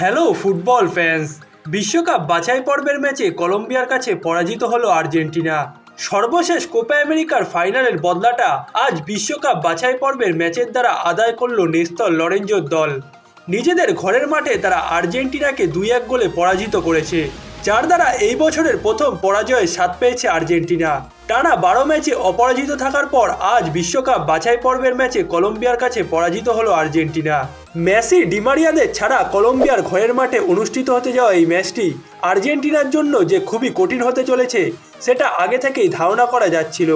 Hello football fans বিশ্বকাপ বাছাই পর্বের ম্যাচে কলম্বিয়ার কাছে পরাজিত হলো আর্জেন্টিনা। সর্বশেষ কোপা আমেরিকার ফাইনালের বদলাটা আজ বিশ্বকাপ বাছাই পর্বের ম্যাচের দ্বারা আদায় করল নেস্তর লরেঞ্জোর দল। নিজেদের ঘরের মাঠে তারা আর্জেন্টিনাকে দুই এক গোলে পরাজিত করেছে, যার দ্বারা এই বছরের প্রথম পরাজয়ে স্বাদ পেয়েছে আর্জেন্টিনা। টানা বারো ম্যাচে অপরাজিত থাকার পর আজ বিশ্বকাপ বাছাই পর্বের ম্যাচে কলম্বিয়ার কাছে পরাজিত হলো আর্জেন্টিনা। মেসি ডিমারিয়াদের ছাড়া কলম্বিয়ার ঘরের মাঠে অনুষ্ঠিত হতে যাওয়া এই ম্যাচটি আর্জেন্টিনার জন্য যে খুবই কঠিন হতে চলেছে, সেটা আগে থেকেই ধারণা করা যাচ্ছিল।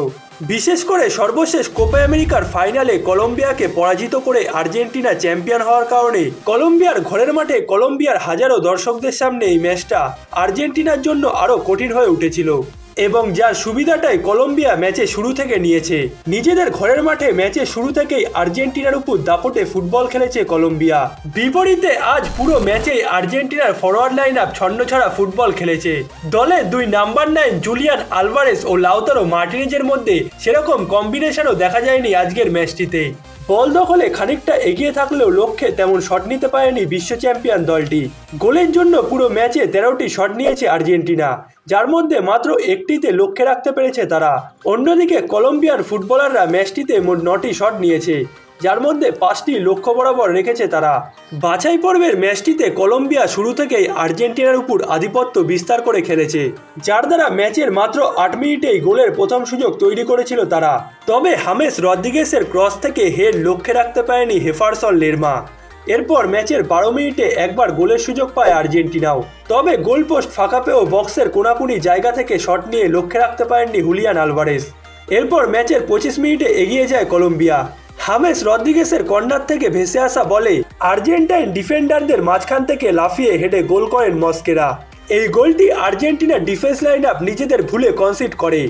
বিশেষ করে সর্বশেষ কোপা আমেরিকার ফাইনালে কলম্বিয়াকে পরাজিত করে আর্জেন্টিনা চ্যাম্পিয়ন হওয়ার কারণে কলম্বিয়ার ঘরের মাঠে কলম্বিয়ার হাজারো দর্শকদের সামনে এই ম্যাচটা আর্জেন্টিনার জন্য আরও কঠিন হয়ে উঠেছিল। এবং যার সুবিধাটাই কলম্বিয়া ম্যাচে শুরু থেকে নিয়েছে। নিজেদের ঘরের মাঠে ম্যাচে শুরু থেকেই আর্জেন্টিনার উপর দাপটে ফুটবল খেলেছে কলম্বিয়া। বিপরীতে আজ পুরো ম্যাচেই আর্জেন্টিনার ফরওয়ার্ড লাইন আপ ছন্নছাড়া ফুটবল খেলেছে। দলে দুই নাম্বার নাইন জুলিয়ান আলভারেস ও লাউতারো মার্টিনেজের মধ্যে সেরকম কম্বিনেশনও দেখা যায়নি আজকের ম্যাচটিতে। বল দখলে খানিকটা এগিয়ে থাকলেও লক্ষ্যে তেমন শট নিতে পারেনি বিশ্ব চ্যাম্পিয়ন দলটি। গোলের জন্য পুরো ম্যাচে তেরোটি শট নিয়েছে আর্জেন্টিনা, যার মধ্যে মাত্র একটিতে লক্ষ্যে রাখতে পেরেছে তারা। অন্যদিকে কলম্বিয়ার ফুটবলাররা ম্যাচটিতে মোট নটি শট নিয়েছে। যার মধ্যে পাঁচটি লক্ষ্য বরাবর রেখেছে তারা। বাছাই পর্বের ম্যাচটিতে কলম্বিয়া শুরু থেকেই আর্জেন্টিনার উপর আধিপত্য বিস্তার করে খেলেছে, যার দ্বারা ম্যাচের মাত্র আট মিনিটেই গোলের প্রথম সুযোগ তৈরি করেছিল তারা। তবে হামেস রদ্রিগেসের ক্রস থেকে হেড লক্ষ্যে রাখতে পারেনি হেফারসন লেরমা। এরপর ম্যাচের বারো মিনিটে একবার গোলের সুযোগ পায় আর্জেন্টিনাও। তবে গোলপোস্ট ফাঁকা পেয়েও বক্সের কোনাকুনি জায়গা থেকে শট নিয়ে লক্ষ্যে রাখতে পারেননি হুলিয়ান আলভারেস এরপর ম্যাচের পঁচিশ মিনিটে এগিয়ে যায় কলম্বিয়া। হামেস রদ্রিগেসের কর্নার থেকে ভেসে আসা বলে আর্জেন্টাইন ডিফেন্ডারদের মাঝখান থেকে লাফিয়ে হেডে গোল করেন মস্কেরা। এই গোলটি আর্জেন্টিনার ডিফেন্স লাইন আপ নিজেদের ভুলে কনসিড করে।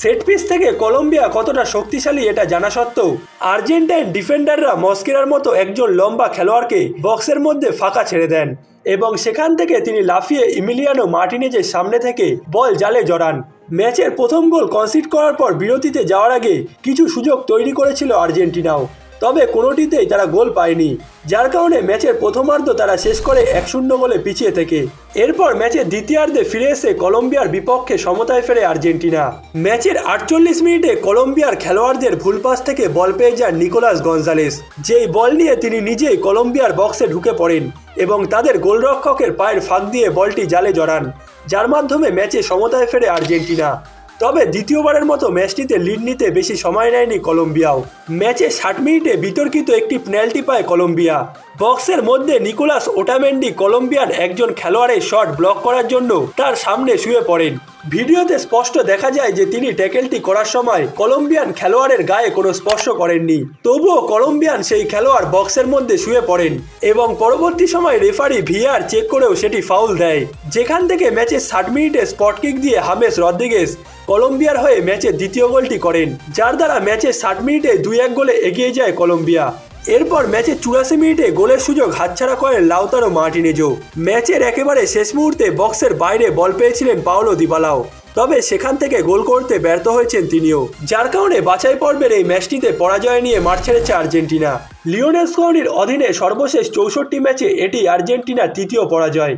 সেট পিস থেকে কলম্বিয়া কতটা শক্তিশালী এটা জানা সত্ত্বেও আর্জেন্টাইন ডিফেন্ডাররা মস্কেরার মতো একজন লম্বা খেলোয়াড়কে বক্সের মধ্যে ফাঁকা ছেড়ে দেন এবং সেখান থেকে তিনি লাফিয়ে ইমিলিয়ানো মার্টিনেজের সামনে থেকে বল জালে জড়ান। ম্যাচের প্রথম গোল কনসিড করার পর বিরতিতে যাওয়ার আগে কিছু সুযোগ তৈরি করেছিল আর্জেন্টিনাও। তবে কোনোটিতেই তারা গোল পায়নি, যার কারণে ম্যাচের প্রথমার্ধ তারা শেষ করে এক শূন্য গোলে পিছিয়ে থেকে। এরপর ম্যাচের দ্বিতীয়ার্ধে ফিরে এসে কলম্বিয়ার বিপক্ষে সমতায় ফেরে আর্জেন্টিনা। ম্যাচের আটচল্লিশ মিনিটে কলম্বিয়ার খেলোয়াড়দের ভুল পাস থেকে বল পেয়ে যান নিকোলাস গঞ্জালেস যেই বল নিয়ে তিনি নিজেই কলম্বিয়ার বক্সে ঢুকে পড়েন এবং তাদের গোলরক্ষকের পায়ের ফাঁক দিয়ে বলটি জালে জড়ান। যার মাধ্যমে ম্যাচে সমতায় ফেরে আর্জেন্টিনা। তবে দ্বিতীয়বারের মতো ম্যাচটিতে লিড নিতে বেশি সময় নেয়নি কলম্বিয়াও। ম্যাচে ষাট মিনিটে বিতর্কিত একটি পেনাল্টি পায় কলম্বিয়া। বক্সের মধ্যে নিকোলাস ওটামেন্ডি কলম্বিয়ান একজন খেলোয়াড়ের শট ব্লক করার জন্য তার সামনে শুয়ে পড়েন। ভিডিওতে স্পষ্ট দেখা যায় যে তিনি ট্যাকেলটি করার সময় কলম্বিয়ান খেলোয়াড়ের গায়ে কোনো স্পর্শ করেননি। তবুও কলম্বিয়ান সেই খেলোয়াড় বক্সের মধ্যে শুয়ে পড়েন এবং পরবর্তী সময় রেফারি ভিআর চেক করেও সেটি ফাউল দেয়। যেখান থেকে ম্যাচের ষাট মিনিটে স্পট কিক দিয়ে হামেস রদ্রিগেস কলম্বিয়ার হয়ে ম্যাচের দ্বিতীয় গোলটি করেন, যার দ্বারা ম্যাচের ষাট মিনিটে দুই এক গোলে এগিয়ে যায় কলম্বিয়া। এরপর ম্যাচের চুরাশি মিনিটে গোলের সুযোগ হাতছাড়া করেন লাউতারো মার্টিনেজো। ম্যাচের একেবারে শেষ মুহূর্তে বক্সের বাইরে বল পেয়েছিলেন পাওলো দিবালাও। তবে সেখান থেকে গোল করতে ব্যর্থ হয়েছেন তিনিও। যার কারণে বাছাই পর্বের এই ম্যাচটিতে পরাজয় নিয়ে মাঠ ছেড়েছে আর্জেন্টিনা। লিওনেল স্কোনির অধীনে সর্বশেষ চৌষট্টি ম্যাচে এটি আর্জেন্টিনার তৃতীয় পরাজয়।